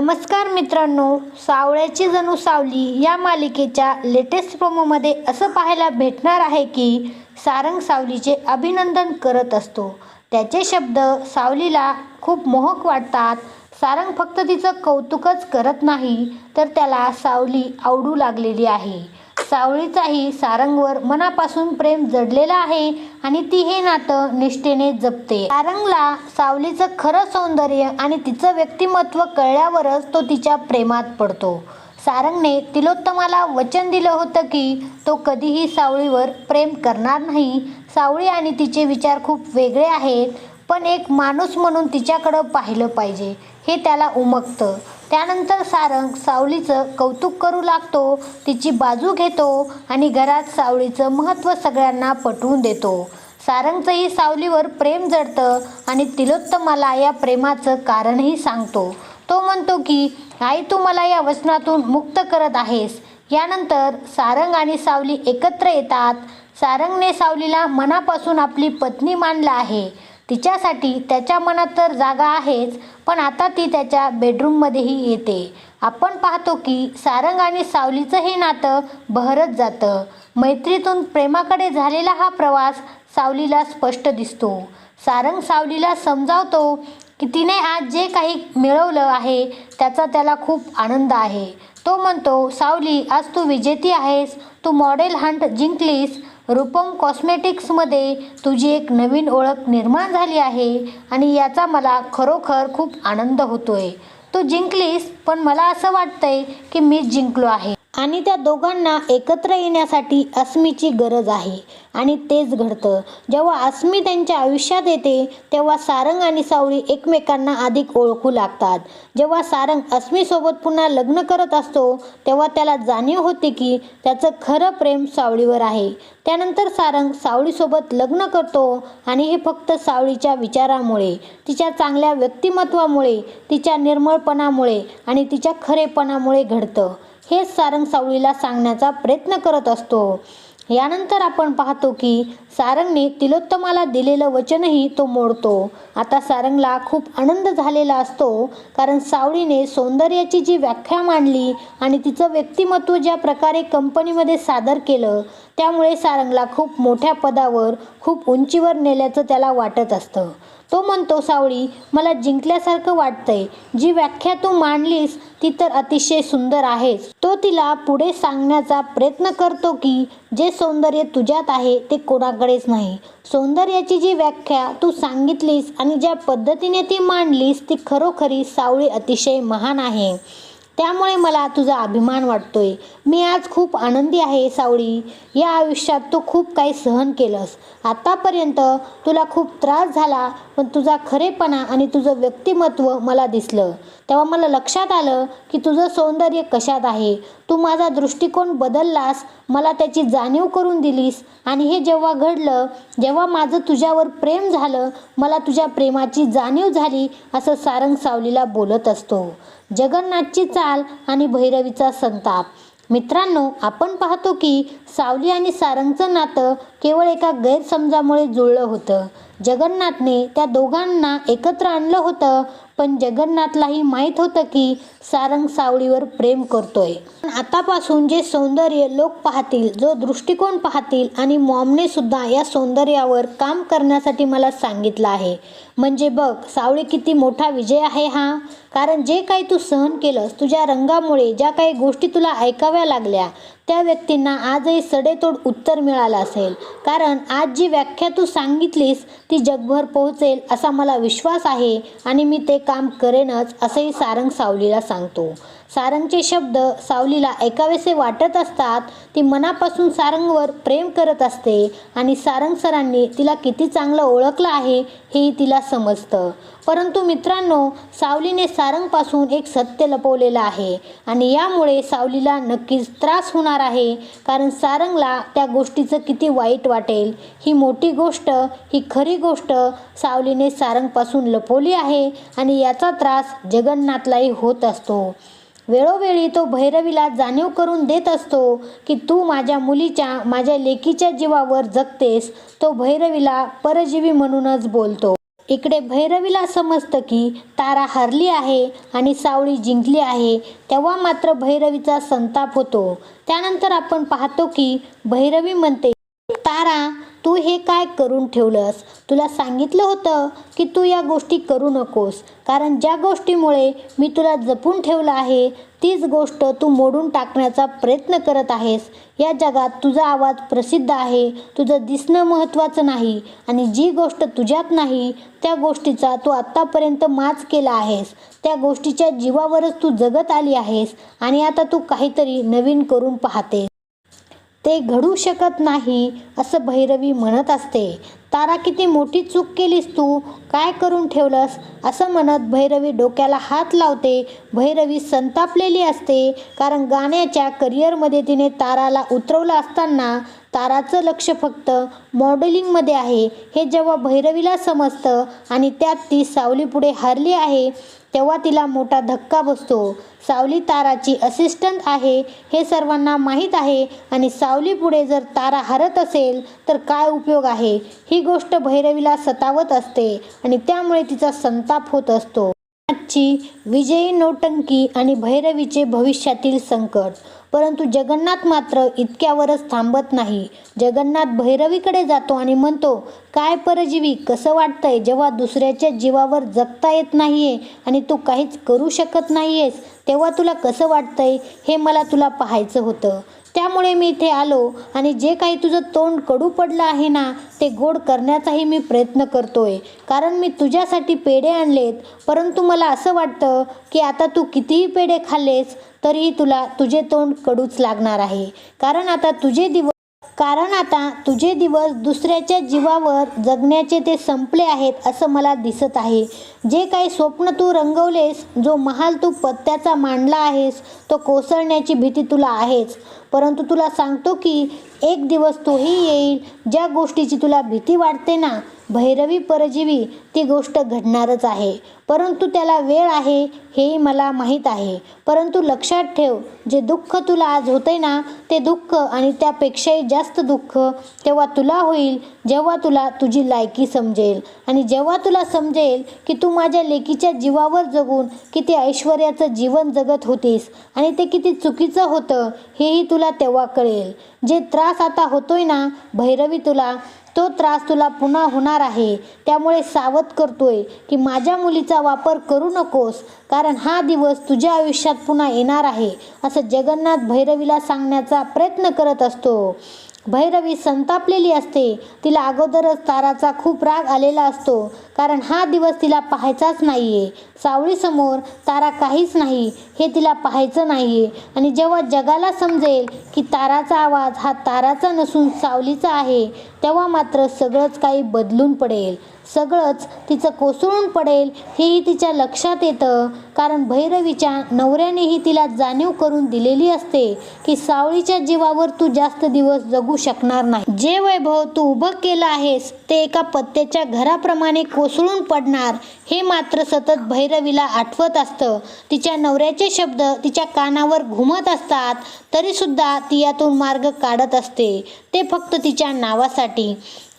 नमस्कार मित्रांनो सावळ्याची जणू सावली या मालिकेच्या लेटेस्ट प्रोमोमध्ये असं पाहायला भेटणार आहे की सारंग सावलीचे अभिनंदन करत असतो. त्याचे शब्द सावलीला खूप मोहक वाटतात. सारंग फक्त तिचं कौतुकच करत नाही तर त्याला सावली आवडू लागलेली आहे. सावळीचाही सारंगवर मनापासून प्रेम जडलेलं आहे आणि ती हे नातं निष्ठेने जपते. सारंगला सावलीचं खरं सौंदर्य आणि तिचं व्यक्तिमत्व कळल्यावरच तो तिच्या प्रेमात पडतो. सारंगने तिलोत्तमाला वचन दिलं होतं की तो कधीही सावळीवर प्रेम करणार नाही. सावळी आणि तिचे विचार खूप वेगळे आहेत पण एक माणूस म्हणून तिच्याकडं पाहिलं पाहिजे हे त्याला उमगतं. त्यानंतर सारंग सावलीचं कौतुक करू लागतो तिची बाजू घेतो आणि घरात सावलीचं महत्त्व सगळ्यांना पटवून देतो. सारंगचंही सावलीवर प्रेम जडतं आणि तिलोत्तमाला या प्रेमाचं कारणही सांगतो. तो म्हणतो की आई तू मला या वचनातून मुक्त करत आहेस. यानंतर सारंग आणि सावली एकत्र येतात. सारंगने सावलीला मनापासून आपली पत्नी मानलं आहे. तिच्यासाठी त्याच्या मनात तर जागा आहेच पण आता ती त्याच्या बेडरूममध्येही येते. आपण पाहतो की सारंग आणि सावलीचं हे नातं बहरत जातं. मैत्रीतून प्रेमाकडे झालेला हा प्रवास सावलीला स्पष्ट दिसतो. सारंग सावलीला समजावतो की तिने आज जे काही मिळवलं आहे त्याचा त्याला खूप आनंद आहे. तो म्हणतो सावली आज तू विजेती आहेस. तू मॉडेल हंट जिंकलीस. रूपम कॉस्मेटिक्समध्ये तुझी एक नवीन ओळख निर्माण झाली आहे आणि याचा मला खरोखर खूप आनंद होतोय. तू जिंकलीस पण मला असं वाटतंय की मीच जिंकलो आहे. आणि त्या दोघांना एकत्र येण्यासाठी अस्मीची गरज आहे. आणि तेच घडतं. जेव्हा अस्मी त्यांच्या आयुष्यात येते तेव्हा सारंग आणि सावळी एकमेकांना अधिक ओळखू लागतात. जेव्हा सारंग अस्मीसोबत पुन्हा लग्न करत असतो तेव्हा त्याला जाणीव होते की त्याचं खरं प्रेम सावळीवर आहे. त्यानंतर सारंग सावळीसोबत लग्न करतो आणि हे फक्त सावळीच्या विचारामुळे तिच्या चांगल्या व्यक्तिमत्वामुळे तिच्या निर्मळपणामुळे आणि तिच्या खरेपणामुळे घडतं. हेच सारंग सावळीला सांगण्याचा प्रयत्न करत असतो. यानंतर आपण पाहतो की सारंगने तिलोत्तमाला दिलेलं वचनही तो मोडतो. आता सारंगला खूप आनंद झालेला असतो कारण सावळीने सौंदर्याची जी व्याख्या मांडली आणि तिचं व्यक्तिमत्व ज्या प्रकारे कंपनीमध्ये सादर केलं त्यामुळे सारंगला खूप मोठ्या पदावर खूप उंचीवर नेल्याचं त्याला वाटत असतं. तो म्हणतो सावळी मला जिंकल्यासारखं वाटतंय. जी व्याख्या तू मांडलीस ती तर अतिशय सुंदर आहेच. तो तिला पुढे सांगण्याचा प्रयत्न करतो की जे सौंदर्य तुझ्यात आहे ते कोणाकडेच नाही. सौंदर्याची जी व्याख्या तू सांगितलीस आणि ज्या पद्धतीने ती मांडलीस ती खरोखरी सावळी अतिशय महान आहे. त्यामुळे मला तुझा अभिमान वाटतोय. मी आज खूप आनंदी आहे सावळी. या आयुष्यात तू खूप काही सहन केलंस. आतापर्यंत तुला खूप त्रास झाला पण तुझा खरेपणा आणि तुझं व्यक्तिमत्व मला दिसलं. तेव्हा मला लक्षात आलं की तुझं सौंदर्य कशात आहे? तू माझा दृष्टिकोन बदललास मला त्याची जाणीव करून दिलीस. आणि हे जेव्हा घडलं जेव्हा माझं तुझ्यावर प्रेम झालं मला तुझ्या प्रेमाची जाणीव झाली असं सारंग सावलीला बोलत असतो. जगन्नाथची चाल आणि भैरवीचा संताप. मित्रांनो आपण पाहतो की सावली आणि सारंगचं नातं केवळ एका गैरसमजामुळे जुळलं होतं. जगन्नाथने त्या दोघांना एकत्र आणलं होतं पण जगन्नाथलाही माहीत होतं की सारंग सावळीवर प्रेम करतोय. पण आतापासून जे सौंदर्य लोक पाहतील जो दृष्टिकोन पाहतील आणि मॉमने सुद्धा या सौंदर्यावर काम करण्यासाठी मला सांगितलं आहे. म्हणजे बघ सावळी किती मोठा विजय आहे हा. कारण जे काही तू सहन केलंस तुझ्या रंगामुळे ज्या काही गोष्टी तुला ऐकाव्या लागल्या त्या व्यक्तींना आजही सडेतोड उत्तर मिळालं असेल. कारण आज जी व्याख्या तू सांगितलीस ती जगभर पोहोचेल असा मला विश्वास आहे आणि मी ते काम करेनच असंही सारंग सावलीला सांगतो. सारंगचे शब्द सावलीला ऐकावेसे वाटत असतात ती मनापासून सारंगवर प्रेम करत असते आणि सारंग सरांनी तिला किती चांगलं ओळखलं आहे हेही तिला समजतं. परंतु मित्रांनो सावलीने सारंगपासून एक सत्य लपवलेलं आहे आणि यामुळे सावलीला नक्कीच त्रास होणार आहे कारण सारंगला त्या गोष्टीचं किती वाईट वाटेल. ही मोठी गोष्ट ही खरी गोष्ट सावलीने सारंगपासून लपवली आहे आणि याचा त्रास जगन्नाथलाही होत असतो. वेळोवेळी तो भैरवीला जाणीव करून देत असतो की तू माझ्या मुलीच्या माझ्या लेकीच्या जीवावर जगतेस तो भैरवीला परजीवी म्हणूनच बोलतो. इकडे भैरवीला समजतं की तारा हरली आहे आणि सावळी जिंकली आहे तेव्हा मात्र भैरवीचा संताप होतो. त्यानंतर आपण पाहतो की भैरवी म्हणते तारा तू हे काय करून ठेवलंस? तुला सांगितलं होतं की तू या गोष्टी करू नकोस. कारण ज्या गोष्टीमुळे मी तुला जपून ठेवलं आहे तीच गोष्ट तू मोडून टाकण्याचा प्रयत्न करत आहेस. या जगात तुझा आवाज प्रसिद्ध आहे तुझं दिसणं महत्त्वाचं नाही आणि जी गोष्ट तुझ्यात नाही त्या गोष्टीचा तू आत्तापर्यंत माच केला आहेस. त्या गोष्टीच्या जीवावरच तू जगत आली आहेस आणि आता तू काहीतरी नवीन करून पाहतेस. ते घडू शकत नाही असं भैरवी म्हणत असते. तारा किती मोठी चूक केलीस तू? काय करून ठेवलंस? असं म्हणत भैरवी डोक्याला हात लावते. भैरवी संतापलेली असते कारण गाण्याच्या करिअरमध्ये तिने ताराला उतरवलं असताना ताराचं लक्ष फक्त मॉडेलिंगमध्ये आहे. हे जेव्हा भैरवीला समजतं आणि त्यात ती सावलीपुढे हरली आहे तेव्हा तिला मोठा धक्का बसतो. सावली ताराची असिस्टंट आहे हे सर्वांना माहीत आहे आणि सावलीपुढे जर तारा हरत असेल तर काय उपयोग आहे? ही गोष्ट भैरवीला सतावत असते आणि त्यामुळे तिचा संताप होत असतो. आजची विजयी नौटंकी आणि भैरवीचे भविष्यातील संकट. परंतु जगन्नाथ मात्र इतक्यावरच थांबत नाही. जगन्नाथ भैरवीकडे जातो आणि म्हणतो काय परजीवी कसं वाटतंय जेव्हा दुसऱ्याच्या जीवावर जगता येत नाहीये आणि तू काहीच करू शकत नाहीयेस तेव्हा तुला कसं वाटतंय हे मला तुला पाहायचं होतं. त्यामुळे मी इथे आलो आणि जे काही तुझं तोंड कडू पडलं आहे ना ते गोड करण्याचाही मी प्रयत्न करतोय. कारण मी तुझ्यासाठी पेढे आणलेत. परंतु मला असं वाटतं की आता तू कितीही पेढे खाल्लेस तरीही तुला तुझे तोंड कडूच लागणार आहे. कारण आता तुझे दिवस कारण आता तुझे दिवस दुसऱ्याच्या जीवावर जगण्याचे ते संपले आहेत असं मला दिसत आहे. जे काही स्वप्न तू रंगवलेस जो महाल तू पत्त्याचा मांडला आहेस तो कोसळण्याची भीती तुला आहेच. परंतु तुला सांगतो की एक दिवस तोही येईल ज्या गोष्टीची तुला भीती वाटते ना भैरवी परजीवी ती गोष्ट घडणारच आहे. परंतु त्याला वेळ आहे हेही मला माहीत आहे. परंतु लक्षात ठेव जे दुःख तुला आज होते ना ते दुःख आणि त्यापेक्षाही जास्त दुःख तेव्हा तुला होईल जेव्हा तुला तुझी लायकी समजेल. आणि जेव्हा तुला समजेल की तू माझ्या लेकीच्या जीवावर जगून किती ऐश्वर्याचं जीवन जगत होतीस आणि ते किती चुकीचं होतं हेही तुला तेव्हा कळेल. जे त्रास आता होतोय ना भैरवी तुला तो त्रास तुला पुन्हा होणार आहे. त्यामुळे सावध करतोय की माझ्या मुलीचा वापर करू नकोस कारण हा दिवस तुझ्या आयुष्यात पुन्हा येणार आहे असं जगन्नाथ भैरवीला सांगण्याचा प्रयत्न करत असतो. भैरवी संतापलेली असते. तिला अगोदरच ताराचा खूप राग आलेला असतो कारण हा दिवस तिला पाहायचाच नाहीये. सावळीसमोर तारा काहीच नाही हे तिला पाहायचं नाहीये. आणि जेव्हा जगाला समजेल की ताराचा आवाज हा ताराचा नसून सावलीचा आहे तेव्हा मात्र सगळंच काही बदलून पडेल. सगळंच तिचं कोसळून पडेल हेही तिच्या लक्षात येतं. कारण भैरवीच्या नवऱ्यानेही तिला जाणीव करून दिलेली असते की सावळीच्या जीवावर तू जास्त दिवस जगू शकणार नाही. जे वैभव तू उभं केलं आहेस ते एका पत्त्याच्या घराप्रमाणे कोसळून पडणार हे मात्र सतत भैरवीला आठवत असतं. तिच्या नवऱ्याचे शब्द तिच्या कानावर घुमत असतात तरीसुद्धा ती यातून मार्ग काढत असते. ते फक्त तिच्या नावासाठी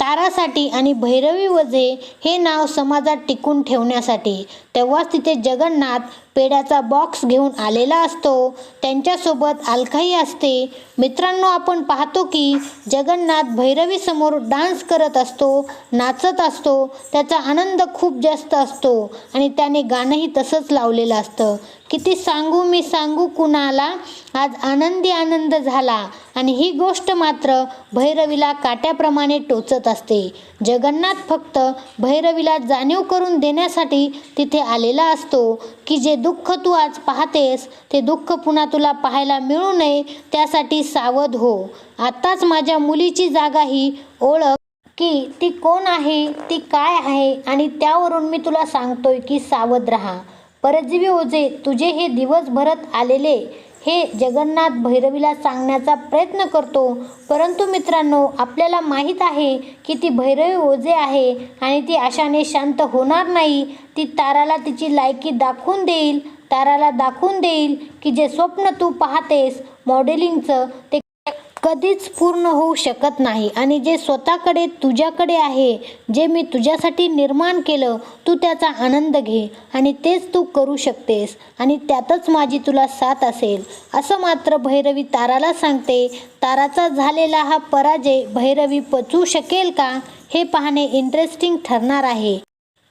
तारासाठी आणि भैरवी वजे हे नाव समाजात टिकून ठेवण्यासाठी तेव्हाच तिथे जगन्नाथ पेड्याचा बॉक्स घेऊन आलेला असतो. त्यांच्यासोबत अलखाई असते. मित्रांनो आपण पाहतो की जगन्नाथ भैरवीसमोर डान्स करत असतो नाचत असतो. त्याचा आनंद खूप जास्त असतो आणि त्याने गाणंही तसंच लावलेलं असतं. किती सांगू मी सांगू कुणाला? आज आनंदी आनंद झाला आणि ही गोष्ट मात्र भैरवीला काट्याप्रमाणे टोचत असते. जगन्नाथ फक्त भैरवीला जाणीव करून देण्यासाठी तिथे आलेला असतो. की जे दुःख तू आज पाहतेस ते दुःख पुन्हा तुला पाहायला मिळू नये त्यासाठी सावध हो. आत्ताच माझ्या मुलीची जागा ही ओळख की ती कोण आहे ती काय आहे आणि त्यावरून मी तुला सांगतोय की सावध राहा. परजीवी ओझे तुझे हे दिवस भरत आलेले हे जगन्नाथ भैरवीला सांगण्याचा प्रयत्न करतो. परंतु मित्रांनो आपल्याला माहीत आहे की ती भैरवी ओझे आहे आणि ती अशाने शांत होणार नाही. ती ताराला तिची लायकी दाखवून देईल. ताराला दाखवून देईल की जे स्वप्न तू पाहतेस मॉडेलिंगचं ते कधीच पूर्ण होऊ शकत नाही. आणि जे स्वतःकडे तुझ्याकडे आहे जे मी तुझ्यासाठी निर्माण केलं तू त्याचा आनंद घे आणि तेच तू करू शकतेस आणि त्यातच माझी तुला साथ असेल. असं मात्र भैरवी ताराला सांगते ताराचा झालेला हा पराजय भैरवी पचवू शकेल का? हे पाहणे इंटरेस्टिंग ठरणार आहे.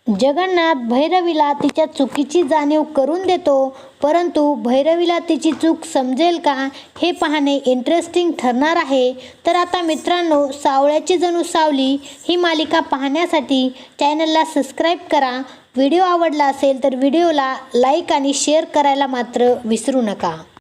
जगन्नाथ भैरवीला तिच्या चुकीची जाणीव करून देतो परंतु भैरवीला तिची चूक समजेल का हे पाहणे इंटरेस्टिंग ठरणार आहे. तर आता मित्रांनो सावळ्याची जणू सावली ही मालिका पाहण्यासाठी चॅनलला सबस्क्राईब करा. व्हिडिओ आवडला असेल तर व्हिडिओला लाईक आणि शेअर करायला मात्र विसरू नका.